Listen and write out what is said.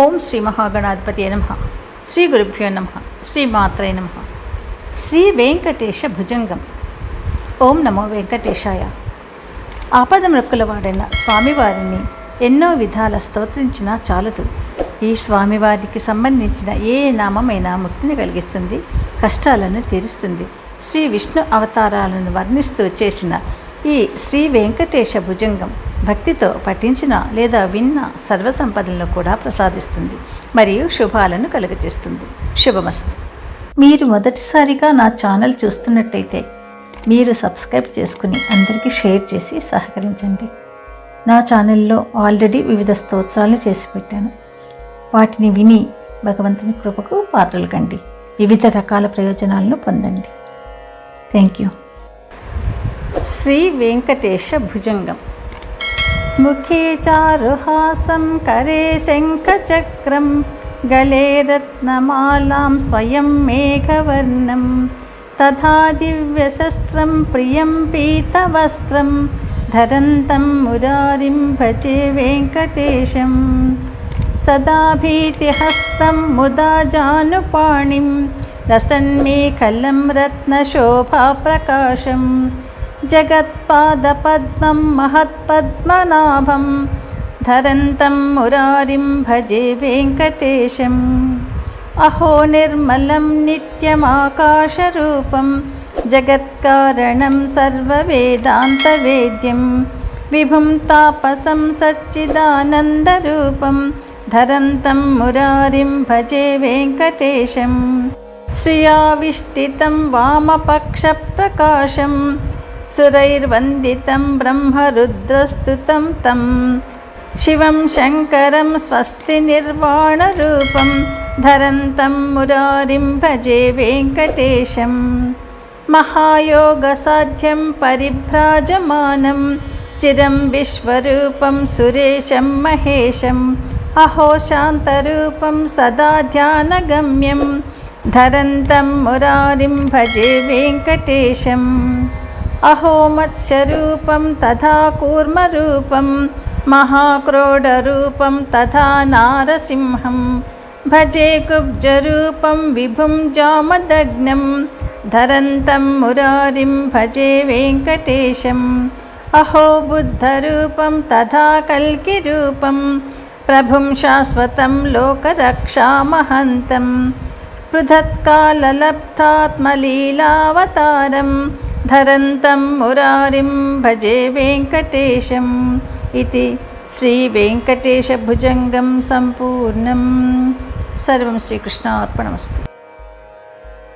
ఓం శ్రీ మహాగణాధిపతి నమ. శ్రీ గురుభ్యో నమ. శ్రీ మాత్రే నమ. శ్రీ వెంకటేశ భుజంగం. ఓం నమో వెంకటేశాయ. ఆపద మృక్కులవాడైన స్వామివారిని ఎన్నో విధాల స్తోత్రించినా చాలదు. ఈ స్వామివారికి సంబంధించిన ఏ నామమైనా ముక్తిని కలిగిస్తుంది కష్టాలను తీరుస్తుంది. శ్రీ విష్ణు అవతారాలను వర్ణిస్తూ చేసిన ఈ శ్రీ వెంకటేశ భుజంగం భక్తితో పఠించిన లేదా విన్న సర్వసంపదలను కూడా ప్రసాదిస్తుంది మరియు శుభాలను కలుగజేస్తుంది. శుభమస్తు. మీరు మొదటిసారిగా నా ఛానల్ చూస్తున్నట్టయితే మీరు సబ్స్క్రైబ్ చేసుకుని అందరికీ షేర్ చేసి సహకరించండి. నా ఛానల్లో ఆల్రెడీ వివిధ స్తోత్రాలు చేసి పెట్టాను. వాటిని విని భగవంతుని కృపకు పాత్రలు కండి. వివిధ రకాల ప్రయోజనాలను పొందండి. Thank you. శ్రీ వెంకటేశ భుజంగం. मुखे चारुहासं करे शङ्खचक्रं गले रत्नमालां स्वयं मेघवर्णं तथा दिव्यशस्त्रं प्रियं पीतवस्त्रं धरन्तं मुरारिं भजे वेङ्कटेशं सदा भीतिहस्तं मुदा जानुपाणिं रसन्मेखलं रत्नशोभाप्रकाशम्। జగత్పాదపద్మం మహత్పద్మనాభం ధరంతం మురారిం భజే వెంకటేశం అహో నిర్మలం నిత్యమాకాశరూపం జగత్కారణం సర్వవేదాంతవేద్యం విభుం తాపసం సచ్చిదానందరూపం ధరంతం మురారిం భజే వెంకటేశం శ్రియావిష్టితం వామపక్షప్రకాశం సురైర్వందితం బ్రహ్మరుద్రస్తుతం తం. శివం శంకరం స్వస్తి నిర్వాణరూపం ధరంతం మురారిం భజే వెంకటేశం. మహాయోగసాధ్యం పరిభ్రాజమానం. చిరం విశ్వరూపం సురేశం మహేశం. అహో శాంతరూపం సదా ధ్యానగమ్యం. ధరంతం మురారిం భజే వెంకటేశం. అహో మత్స్యరూపం తథా కూర్మరూపం మహాక్రోడరూపం తథా నారసింహం భజే కుబ్జరూపం విభుం జామదగ్నం ధరంతం మురారిం భజే వెంకటేశం అహో బుద్ధరూపం తథా కల్కిరూపం ప్రభుం శాశ్వతం లోకరక్షామహంతం పృథత్కాలలబ్ధాత్మలీలావతారం ధరంతం మురారిం భజే వెంకటేశం ఇది శ్రీవేంకటేశభుజంగం సంపూర్ణం సర్వం శ్రీకృష్ణార్పణమస్తు